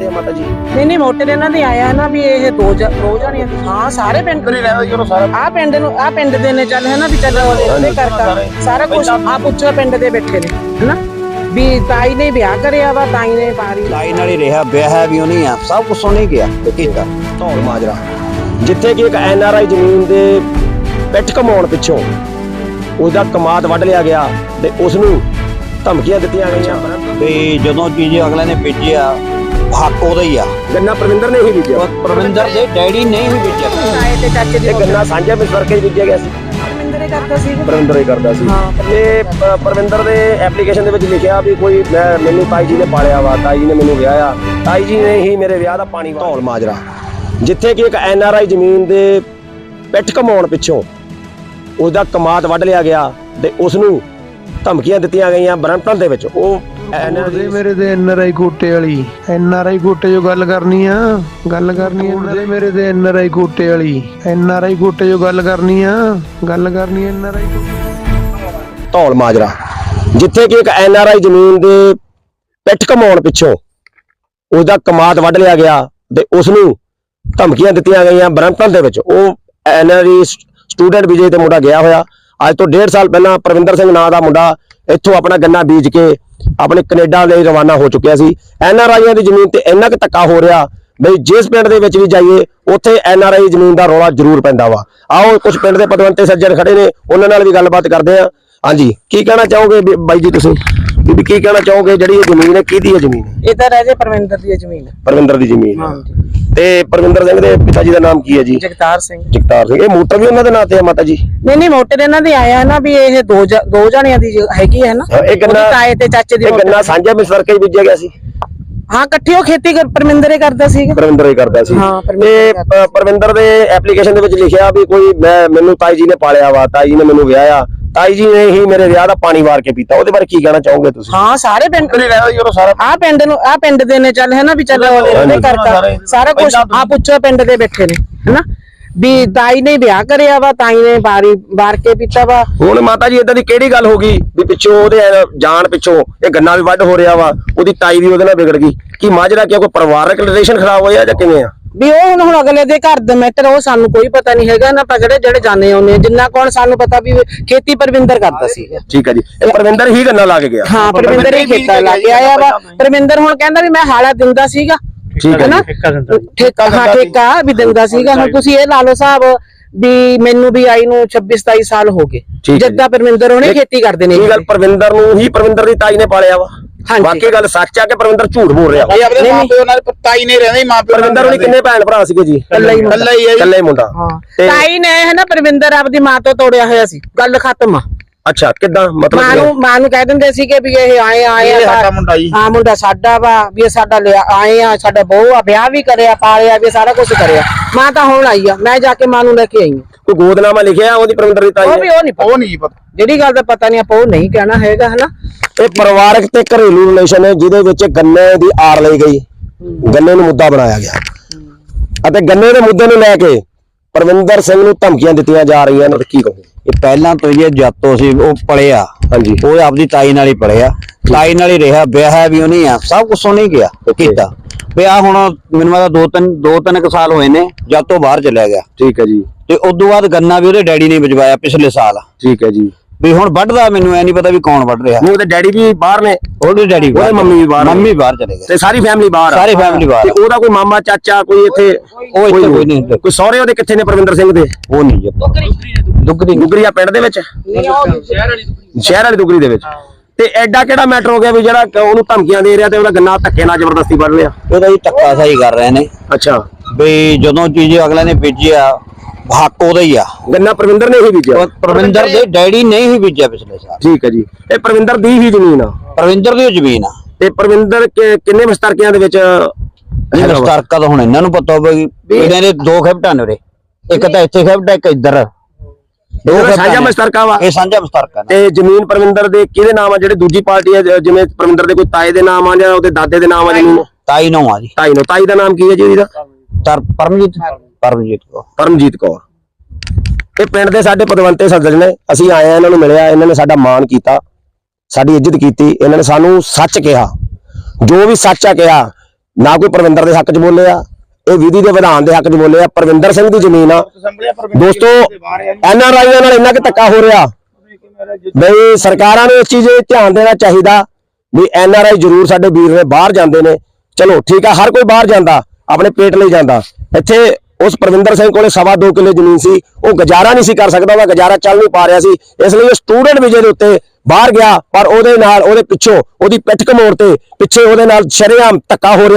ਤੇ ਆ ਮਾਤਾ ਜੀ? ਨਹੀਂ ਨਹੀਂ ਮੋਟੇ ਦੇ ਇਹਨਾਂ ਦੇ ਆਇਆ ਨਾ ਵੀ ਇਹ ਦੋ ਜ- ਦੋ ਜਾਣੇ ਹਾਂ ਸਾਰੇ ਪਿੰਡ ਕਰੀ ਰਹਿੰਦਾ ਜੀ ਉਹ ਸਾਰਾ ਆ ਪਿੰਡ ਨੂੰ ਆ ਪਿੰਡ ਦੇ ਨੇ ਚੱਲ ਹੈ ਨਾ ਵੀ ਚੱਲ ਉਹਦੇ ਕਰਤਾ। ਸਾਰਾ ਕੁਝ ਆ ਪੁੱਛੋ ਪਿੰਡ ਦੇ ਬੈਠੇ ਨੇ ਹੈਨਾ? ਵੀ ਤਾਈ ਨੇ ਵਿਆਹ ਕਰਿਆ ਵਾ ਤਾਈ ਨੇ ਪਾਰੀ ਲਾਈ ਨਾਲ ਹੀ ਰਿਹਾ ਵਿਆਹ ਵੀ ਉਹਨੇ ਆ ਸਭ ਕੁਝ ਉਹਨੇ ਗਿਆ ਤੇ ਕੀਤਾ। ਧੌਲ ਮਾਜਰਾ। ਜਿੱਥੇ ਕਿ ਇੱਕ ਐਨ ਆਰ ਆਈ ਜ਼ਮੀਨ ਦੇ ਪਿੱਠ ਕਮਾਉਣ ਪਿੱਛੋਂ ਉਹਦਾ ਕਮਾਦ ਵੱਢ ਲਿਆ ਗਿਆ ਤੇ ਉਸ ਨੂੰ ਧਮਕੀਆਂ ਦਿੱਤੀਆਂ ਗਈਆਂ। ਵੀ ਜਦੋਂ ਚੀਜ਼ ਅਗਲੇ ਨੇ ਵੇਚਿਆ ਹੱਕ ਉਹਦਾ ਹੀ ਆ। ਗੰਨਾ ਪ੍ਰਵਿੰਦਰ ਨੇ ਹੀ ਬੀਜਿਆ। ਪ੍ਰਵਿੰਦਰ ਦੇ ਡੈਡੀ ਨੇ ਹੀ ਵੇਚਿਆ ਤਾਏ ਤੇ ਚਾਚੇ ਦੀ ਇਹ ਗੰਨਾ ਸਾਂਝਾ ਹੀ ਬੀਜਿਆ ਗਿਆ ਸੀ। ਪਰਮਿੰਦਰੇ ਕਰਦਾ ਸੀ। ਪ੍ਰਵਿੰਦਰ ਹੀ ਕਰਦਾ ਸੀ। ਹਾਂ, ਤੇ ਪ੍ਰਵਿੰਦਰ ਦੇ ਐਪਲੀਕੇਸ਼ਨ ਦੇ ਵਿੱਚ ਲਿਖਿਆ ਵੀ ਕੋਈ ਮੈਂ ਮੈਨੂੰ ਤਾਈ ਜੀ ਨੇ ਪਾਲਿਆ ਵਾ ਤਾਈ ਜੀ ਨੇ ਮੈਨੂੰ ਵਿਆਹਿਆ। ਤਾਈ ਜੀ ਨੇ ਹੀ ਮੇਰੇ ਵਿਆਹ ਦਾ ਪਾਣੀ ਧੌਲ ਮਾਜਰਾ। ਜਿੱਥੇ ਕਿ ਇੱਕ ਐਨ ਆਰ ਆਈ ਜ਼ਮੀਨ ਦੇ ਪਿੱਠ ਕਮਾਉਣ ਪਿੱਛੋਂ ਉਹਦਾ ਕਮਾਦ ਵੱਢ ਲਿਆ ਗਿਆ ਤੇ ਉਸ ਨੂੰ ਧਮਕੀਆਂ ਦਿੱਤੀਆਂ ਗਈਆਂ ਬਰੰਪਟਨ ਦੇ ਵਿੱਚ। ਉਹ ਦੇ ਮੇਰੇ ਤੇ ਐਨ ਆਰ ਆਈ ਕੋਟੇ ਵਾਲੀ। ਐਨ ਆਰ ਆਈ ਕੋਟੇ ਜੋ ਗੱਲ ਕਰਨੀ ਆ ਗੱਲ ਕਰਨੀ ਆ ਦੇ ਮੇਰੇ ਤੇ ਐਨ ਆਰ ਆਈ ਕੋਟੇ ਵਾਲੀ। ਐਨ ਆਰ ਆਈ ਕੋਟੇ ਜੋ ਗੱਲ ਕਰਨੀ ਆ ਗੱਲ ਕਰਨੀ ਐਨ ਆਰ ਆਈ ਧੌਲ ਮਾਜਰਾ। ਜਿੱਥੇ ਕਿ ਇੱਕ ਐਨ ਆਰ ਆਈ ਜ਼ਮੀਨ ਦੇ ਪਿੱਠ ਕਮਾਉਣ ਪਿੱਛੋਂ ਉਹਦਾ ਕਮਾਦ ਵੱਢ ਲਿਆ ਗਿਆ ਤੇ ਉਸ ਨੂੰ ਧਮਕੀਆਂ ਦਿੱਤੀਆਂ ਗਈਆਂ ਬਰੰਪਟਨ ਦੇ ਵਿੱਚ। ਉਹ N R I student Vijay ਤੇ ਮੁੰਡਾ ਗਿਆ ਹੋਇਆ। ਅੱਜ ਤੋਂ 1.5 ਸਾਲ ਪਹਿਲਾਂ ਪ੍ਰਵਿੰਦਰ ਸਿੰਘ ਨਾਂ ਦਾ ਮੁੰਡਾ ਇੱਥੋਂ ਆਪਣਾ ਗੰਨਾ ਬੀਜ ਕੇ ਆਪਣੇ ਕੈਨੇਡਾ ਲਈ ਰਵਾਨਾ ਹੋ ਚੁੱਕਿਆ ਸੀ। ਐਨ ਆਰ ਆਈਆਂ ਦੀ ਜ਼ਮੀਨ ਤੇ ਇੰਨਾ ਕੁ ਧੱਕਾ ਹੋ ਰਿਹਾ ਬਈ ਜਿਸ ਪਿੰਡ ਦੇ ਵਿੱਚ ਵੀ ਜਾਈਏ ਉੱਥੇ ਐਨ ਆਰ ਆਈ ਜ਼ਮੀਨ ਦਾ ਰੌਲਾ ਜ਼ਰੂਰ ਪੈਂਦਾ ਵਾ। ਆਓ ਕੁਝ ਪਿੰਡ ਦੇ ਪਦਵੰਤੇ ਸੱਜਣ ਖੜੇ ਨੇ ਉਹਨਾਂ ਨਾਲ ਵੀ ਗੱਲਬਾਤ ਕਰਦੇ ਆ ਹਾਂਜੀ ਕੀ ਕਹਿਣਾ ਚਾਹੋਗੇ ਬਾਈ ਜੀ ਤੁਸੀਂ? ਵੀ ਕੀ ਕਹਿਣਾ ਚਾਹੋਗੇ ਜਿਹੜੀ ਇਹ ਜ਼ਮੀਨ ਹੈ ਕਿਹਦੀ ਹੈ ਜ਼ਮੀਨ? ਇਹ ਤਾਂ ਰਹਿ ਜੇ ਪਰਮਿੰਦਰ ਦੀ ਜ਼ਮੀਨ। ਪਰਵਿੰਦਰ ਦੀ ਜ਼ਮੀਨ ਹੈ। ਹਾਂਜੀ। ਤੇ ਪਰਵਿੰਦਰ ਸਿੰਘ ਦੇ ਪਿਤਾ ਜੀ ਦਾ ਨਾਮ ਕੀ ਹੈ ਜੀ? ਜਗਤਾਰ ਸਿੰਘ। ਜਗਤਾਰ ਸਿੰਘ ਇਹ ਮੋਟਰ ਵੀ ਉਹਨਾਂ ਦੇ ਨਾਂ ਤੇ ਹੈ ਮਾਤਾ ਜੀ? ਨਹੀਂ ਨਹੀਂ ਮੋਟੇ ਦੇ ਇਹਨਾਂ ਦੇ ਆਇਆ ਨਾ ਵੀ ਇਹ ਦੋ ਜ- ਦੋ ਜਾਣਿਆਂ ਦੀ ਜ- ਹੈਗੀ ਹੈ ਨਾ। ਹਾਂ, ਇਹ ਗੰਨਾ ਉਹਦੀ ਤਾਏ ਤੇ ਚਾਚੇ ਦੀ ਇਹ ਮੋਟਰ। ਗੰਨਾ ਸਾਂਝਾ ਮਿਸ ਕਰਕੇ ਹੀ ਬੀਜਿਆ ਗਿਆ ਸੀ। ਹਾਂ ਇਕੱਠੇ ਉਹ ਖੇਤੀ ਕਰ ਪਰਮਿੰਦਰੇ ਕਰਦਾ ਸੀਗਾ ਪਰਵਿੰਦਰ ਹੀ ਕਰਦਾ ਸੀ। ਹਾਂ, ਪਰਵਿੰਦਰ ਤੇ ਪ- ਪਰਵਿੰਦਰ ਦੇ ਐਪਲੀਕੇਸ਼ਨ ਦੇ ਵਿੱਚ ਲਿਖਿਆ ਵੀ ਕੋਈ ਮੈਂ ਮੈਨੂੰ ਤਾਈ ਜੀ ਨੇ ਪਾਲਿਆ ਵਾ ਤਾਈ ਜੀ ਨੇ ਮੈਨੂੰ ਵਿਆਹਿਆ। ਤਾਈ ਜੀ ਨੇ ਹੀ ਮੇਰੇ ਵਿਆਹ ਦਾ ਪਾਣੀ ਵਾਰ ਕੇ ਪੀਤਾ ਉਹਦੇ ਬਾਰੇ ਕੀ ਕਹਿਣਾ ਚਾਹੋਗੇ ਤੁਸੀਂ? ਹਾਂ ਸਾਰੇ ਪਿੰਡ ਨਹੀਂ ਰਹਿੰਦਾ ਜੀ ਉਹ ਸਾਰਾ ਆ ਪਿੰਡ ਨੂੰ ਆ ਪਿੰਡ ਦੇ ਨੇ ਚੱਲ ਹੈ ਨਾ ਵੀ ਚੱਲ ਉਹਦੇ ਕਰਤਾ। ਸਾਰਾ ਕੁਝ ਆ ਪੁੱਛੋ ਪਿੰਡ ਦੇ ਬੈਠੇ ਨੇ ਹੈਨਾ? ਵੀ ਤਾਈ ਨੇ ਵਿਆਹ ਕਰਿਆ ਵਾ ਤਾਈ ਨੇ ਬਾਰੀ ਬਾਰ ਕੇ ਪੀਤਾ ਵਾ। ਹੁਣ ਮਾਤਾ ਜੀ ਇਦਾਂ ਦੀ ਕਿਹੜੀ ਗੱਲ ਹੋ ਗਈ? ਵੀ ਪਿੱਛੋਂ ਉਹਦੇ ਜਾਣ ਪਿੱਛੋਂ ਇਹ ਗੰਨਾ ਵੀ ਵੱਢ ਹੋ ਰਿਹਾ ਵਾ ਉਹਦੀ ਤਾਈ ਵੀ ਉਹਦੇ ਨਾਲ ਵਿਗੜ ਗਈ। ਕੀ ਮਾਜਰਾ ਕਿ ਕੋਈ ਪਰਿਵਾਰਕ ਰਿਲੇਸ਼ਨ ਖਰਾਬ ਹੋਇਆ ਜਾਂ ਕਿਵੇਂ ਆ? ਵੀ ਉਹ ਹੁਣ ਹੁਣ ਅਗਲੇ ਦੇ ਘਰ ਦਾ ਮੈਟਰ ਉਹ ਸਾਨੂੰ ਕੋਈ ਪਤਾ ਨਹੀਂ ਹੈਗਾ ਨਾ ਪਗੜੇ ਜਿਹੜੇ ਜਾਣੇ ਆਉਂਦੇ ਆ। ਜਿੰਨਾ ਕੋਣ ਸਾਨੂੰ ਪਤਾ ਵੀ ਖੇਤੀ ਪਰਵਿੰਦਰ ਕਰਦਾ ਸੀ। ਠੀਕ ਹੈ ਜੀ। ਇਹ ਪਰਵਿੰਦਰ ਹੀ ਗੰਨਾ ਲਾ ਕੇ ਗਿਆ। ਹਾਂ ਪਰਵਿੰਦਰ ਹੀ ਖੇਤਾ ਲਾ ਕੇ ਆਇਆ ਵਾ। ਪਰਵਿੰਦਰ ਹੁਣ ਕਹਿੰਦਾ ਵੀ ਮੈਂ ਹਾਲਾ ਦਿੰਦਾ ਸੀਗਾ। ਠੀਕ ਹੈ ਹੈਨਾ? ਠੇਕਾ ਹਾਂ ਠੇਕਾ ਵੀ ਦਿੰਦਾ ਸੀਗਾ। ਹੁਣ ਤੁਸੀਂ ਇਹ ਲਾ ਲਓ ਸਾਹਿਬ ਵੀ ਮੈਨੂੰ ਵੀ ਆਈ ਨੂੰ 26 27 ਸਾਲ ਹੋ ਗਏ। ਜਿੱਦਾਂ ਪਰਵਿੰਦਰ ਉਹਨੇ ਖੇਤੀ ਕਰਦੇ ਨੇ ਇਹ ਗੱਲ ਪਰਵਿੰਦਰ ਨੂੰ ਹੀ ਪਰਵਿੰਦਰ ਦੀ ਤਾਈ ਨੇ ਪਾਲਿਆ ਵਾ। ਹਾਂਜੀ। ਬਾਕੀ ਗੱਲ ਸੱਚ ਆ ਕਿ ਪਰਵਿੰਦਰ ਝੂਠ ਬੋਲ ਰਿਹਾ ਭਾਈ ਆਪਣੇ ਨਹੀਂ, ਮਾਂ ਪਿਓ ਨਾਲ ਤਾਈ ਨਹੀਂ ਰਹਿੰਦੇ ਮਾਂ ਪਿਓ ਪਰਵਿੰਦਰ ਉਹਨੇ ਕਿੰਨੇ ਭੈਣ ਭਰਾ ਸੀਗੇ ਜੀ ਇਕੱਲਾ ਹੀ ਮੁੰਡਾ। ਇਕੱਲਾ ਹੀ ਹੈ ਜੀ। ਇਕੱਲਾ ਹੀ ਮੁੰਡਾ ਹਾਂ ਤੇ ਤਾਈ ਨੇ ਹੈ ਨਾ ਪਰਵਿੰਦਰ ਆਪਦੀ ਮਾਂ ਤੋਂ ਤੋੜਿਆ ਹੋਇਆ ਸੀ ਗੱਲ ਖਤਮ ਆ ਅੱਛਾ ਕਿਦਾਂ? ਮਾਂ ਮਤਲਬ ਨੂੰ ਮਾਂ ਨੂੰ ਕਹਿ ਦਿੰਦੇ ਸੀਗੇ ਵੀ ਇਹ ਆਏ ਆਏ ਇਹ ਆ ਸਾਡਾ ਮੁੰਡਾ ਜੀ। ਹਾਂ ਮੁੰਡਾ ਸਾਡਾ ਵਾ ਵੀ ਇਹ ਸਾਡਾ ਲਿਆ ਆਏ ਆ ਸਾਡਾ ਬਹੂ ਆ ਵਿਆਹ ਵੀ ਕਰਿਆ ਪਾਲਿਆ ਵੀ ਸਾਰਾ ਕੁਝ ਕਰਿਆ। ਮਾਂ ਤਾਂ ਹੁਣ ਆਈ ਆ ਮੈਂ ਜਾ ਕੇ ਮਾਂ ਨੂੰ ਲੈ ਕੇ ਆਈ ਆ ਕੋਈ ਗੋਦਨਾਮਾ ਲਿਖਿਆ ਉਹਦੀ ਪਰਵਿੰਦਰ ਦੀ ਤਾਈ ਉਹ ਨੇ? ਵੀ ਉਹ ਨਹੀਂ ਉਹ ਨਹੀਂ ਪਤਾ। ਜਿਹੜੀ ਗੱਲ ਦਾ ਪਤਾ ਨਹੀਂ ਆਪਾਂ ਉਹ ਨਹੀਂ ਕਹਿਣਾ ਹੈਗਾ ਹਨਾ? ਇਹ ਪਰਿਵਾਰਕ ਤੇ ਘਰੇਲੂ ਰਿਲੇਸ਼ਨ ਹੈ ਜਿਹਦੇ ਵਿੱਚ ਗੰਨੇ ਦੀ ਆੜ ਲਈ ਗਈ। ਗੰਨੇ ਨੂੰ ਮੁੱਦਾ ਬਣਾਇਆ ਗਿਆ। ਅਤੇ ਗੰਨੇ ਦੇ ਮੁੱਦੇ ਨੂੰ ਲੈ ਕੇ ਪਰਵਿੰਦਰ ਸਿੰਘ ਨੂੰ ਧਮਕੀਆਂ ਦਿੱਤੀਆਂ ਜਾ ਰਹੀਆਂ ਨੇ। ਤੇ ਕੀ ਕਹੋ ਇਹ ਪਹਿਲਾਂ ਤੋਂ ਜੇ ਜਾਤੋ ਸੀ ਉਹ ਪੜਿਆ ਹਾਂਜੀ। ਉਹ ਆਪਦੀ ਤਾਈ ਨਾਲ ਹੀ ਪੜਿਆ ਤਾਈ ਨਾਲ ਹੀ ਰਿਹਾ ਵਿਆਹ ਵੀ ਉਹਨੇ ਆ ਸਭ ਕੁਝ ਉਹਨੇ ਹੀ ਗਿਆ ਕੀਤਾ। ਵੀ ਆ ਹੁਣ ਮੈਨੂੰ ਲੱਗਦਾ ਦੋ ਤਿੰਨ ਦੋ ਤਿੰਨ ਕੁ ਸਾਲ ਹੋਏ ਨੇ ਜਾਤੋ ਬਾਹਰ ਚਲਿਆ ਗਿਆ। ਠੀਕ ਹੈ ਜੀ। ਤੇ ਉਦੋਂ ਬਾਅਦ ਗੰਨਾ ਵੀ ਉਹਦੇ ਡੈਡੀ ਨੇ ਵਜਵਾਇਆ ਪਿਛਲੇ ਸਾਲ। ਠੀਕ ਹੈ ਜੀ। ਵੀ ਹੁਣ ਵੱਢਦਾ ਮੈਨੂੰ ਐ ਨਹੀਂ ਪਤਾ ਵੀ ਕੌਣ ਵੱਢ ਰਿਹਾ। ਉਹ ਉਹਦੇ ਡੈਡੀ ਵੀ ਬਾਹਰ ਨੇ। ਉਹਦੇ ਡੈਡੀ ਉਹਦੇ ਮੰਮੀ ਵੀ ਬਾਹਰ। ਮੰਮੀ ਬਾਹਰ ਚਲੇ ਗਏ। ਤੇ ਸਾਰੀ ਫੈਮਿਲੀ ਬਾਹਰ ਆ। ਸਾਰੀ family ਬਾਹਰ ਤੇ। ਉਹਦਾ ਕੋਈ ਮਾਮਾ ਚਾਚਾ ਕੋਈ ਇੱਥੇ ਉਹ ਇੱਥੇ ਕੋਈ ਨਹੀਂ। ਕੋਈ ਸਹੁਰੇ ਉਹਦੇ ਕਿੱਥੇ ਨੇ ਪਰਵਿੰਦਰ ਸਿੰਘ ਦੇ? ਉਹ ਨਹੀਂ ਜੀ ਦੁੱਗਰੀ ਦੁਗਰੀਆ ਪਿੰਡ ਦੇ ਵਿੱਚ? ਸ਼ਹਿਰ ਵਾਲੀ ਦੁਗਰੀ। ਦੇ ਵਿੱਚ। ਤੇ ਐਡਾ ਕਿਹੜਾ ਮੈਟਰ ਹੋ ਗਿਆ ਵੀ ਜਿਹੜਾ ਉਹਨੂੰ ਧਮਕੀਆਂ ਦੇ ਰਿਹਾ ਤੇ ਉਹਦਾ ਗੰਨਾ ਧੱਕੇ ਨਾਲ ਜ਼ਬਰਦਸਤੀ ਵੱਢ ਲਿਆ? ਉਹਦਾ ਹੀ ਧੱਕਾ ਸਹੀ ਕਰ ਰਹੇ ਨੇ। ਅੱਛਾ। ਵੀ ਜਦੋਂ ਚੀਜ਼ ਅਗਲੇ ਨੇ ਵੇਚਿਆ ਹੱਕ ਉਹਦਾ ਹੀ ਆ। ਗੰਨਾ ਪ੍ਰਵਿੰਦਰ ਨੇ ਹੀ ਬੀਜਿਆ। ਪ੍ਰਵਿੰਦਰ ਦੇ ਡੈਡੀ ਨੇ ਹੀ ਵੇਚਿਆ ਪਿਛਲੇ ਸਾਲ। ਠੀਕ ਹੈ ਜੀ। ਇਹ ਪ੍ਰਵਿੰਦਰ ਦੀ ਹੀ ਜ਼ਮੀਨ ਆ। ਪ੍ਰਵਿੰਦਰ ਦੀ ਜ਼ਮੀਨ ਆ। ਤੇ ਪ੍ਰਵਿੰਦਰ ਕਿੰਨੇ ਮਸਤਰਕਿਆਂ ਦੇ ਵਿੱਚ ਨਹੀਂ ਹੈਗਾ ਵਾ? ਮਸਤਰਕਾ ਤਾਂ ਹੁਣ ਇਹਨਾਂ ਨੂੰ ਪਤਾ ਹੋਵੇ ਇਹਨਾਂ ਦੇ ਦੋ ਖਿਬਟਾਂ ਨੇ ਉਰੇ। ਇੱਕ ਤਾਂ ਇੱਥੇ ਖਿਬਟਾ ਇੱਕ ਇੱਧਰ। ਦੋ ਇਹਦਾ ਸਾਂਝਾ। ਮਸਤਰਕਾ ਵਾ। ਇਹ ਸਾਂਝਾ ਮਸਤਰਕਾ ਤੇ ਜ਼ਮੀਨ ਪ੍ਰਵਿੰਦਰ ਦੇ ਕਿਹਦੇ ਨਾਮ ਆ? ਜਿਹੜੇ ਦੂਜੀ ਪਾਰਟੀ ਆ ਜਿਵੇਂ ਪ੍ਰਵਿੰਦਰ ਦੇ ਕੋਈ ਤਾਏ ਦੇ ਨਾਮ ਆ ਜਾਂ ਉਹਦੇ ਦਾਦੇ ਦੇ ਨਾਮ ਆ ਜ਼ਮੀਨ ਤਾਈ ਨੂੰ ਆ ਜੀ। ਤਾਈ ਨੂੰ। ਤਾਈ ਦਾ ਨਾਮ ਕੀ ਹੈ ਜੀ ਉਹਦਾ ਤਰ ਪਰਮਜੀਤ ਕੋ ਪਰਮਜੀਤ ਕੌਰ। ਇਹ ਪਿੰਡ ਦੇ ਸਾਡੇ ਪਦਵੰਤੇ ਸੱਜਣ ਨੇ। ਅਸੀਂ ਆਏ ਆ ਇਹਨਾਂ ਨੂੰ ਮਿਲਿਆ, ਇਹਨਾਂ ਨੇ ਸਾਡਾ ਮਾਣ ਕੀਤਾ, ਸਾਡੀ ਇੱਜ਼ਤ ਕੀਤੀ, ਇਹਨਾਂ ਨੇ ਸਾਨੂੰ ਸੱਚ ਕਿਹਾ। ਜੋ ਵੀ ਸੱਚ ਆ ਕਿਹਾ, ਨਾ ਕੋਈ ਪਰਵਿੰਦਰ ਦੇ ਹੱਕ 'ਚ ਬੋਲੇ ਆ ਇਹ ਵਿਧੀ ਦੇ ਵਿਧਾਨ ਦੇ ਹੱਕ 'ਚ ਬੋਲੇ ਆ ਪਰਵਿੰਦਰ ਸਿੰਘ ਦੀ ਜ਼ਮੀਨ ਆ। ਦੋਸਤੋ, ਐਨ ਆਰ ਆਈਆਂ ਨਾਲ ਇੰਨਾ ਕਿ ਧੱਕਾ ਹੋ ਰਿਹਾ ਬਈ, ਸਰਕਾਰਾਂ ਨੂੰ ਇਸ ਚੀਜ਼ 'ਤੇ ਧਿਆਨ ਦੇਣਾ ਚਾਹੀਦਾ ਵੀ ਐਨ ਆਰ ਆਈ ਜ਼ਰੂਰ ਸਾਡੇ ਵੀਰ ਨੇ ਬਾਹਰ ਜਾਂਦੇ ਨੇ। ਚਲੋ, ਠੀਕ ਆ, ਹਰ ਕੋਈ ਬਾਹਰ ਜਾਂਦਾ, ਆਪਣੇ ਪੇਟ ਲਈ ਜਾਂਦਾ। ਇੱਥੇ ਉਸ ਪ੍ਰਵਿੰਦਰ ਸਿੰਘ ਕੋਲੇ ਸਵਾ ਦੋ ਕਿੱਲੇ ਜ਼ਮੀਨ ਸੀ। ਉਹ ਗੁਜ਼ਾਰਾ ਨਹੀਂ ਸੀ ਕਰ ਸਕਦਾ, ਉਹਦਾ ਗੁਜ਼ਾਰਾ ਚੱਲ ਨਹੀਂ ਪਾ ਰਿਹਾ ਸੀ। ਇਸ ਲਈ ਉਹ ਸਟੂਡੈਂਟ ਵੀਜ਼ੇ ਦੇ ਉੱਤੇ ਬਾਹਰ ਗਿਆ, ਪਰ ਉਹਦੇ ਨਾਲ, ਉਹਦੇ ਪਿੱਛੋਂ ਉਹਦੀ ਪਿੱਠ ਕਮੋੜ ਤੇ ਪਿੱਛੇ ਉਹਦੇ ਨਾਲ ਸ਼ਰੇਆਮ ਧੱਕਾ ਹੋ ਰਿਹਾ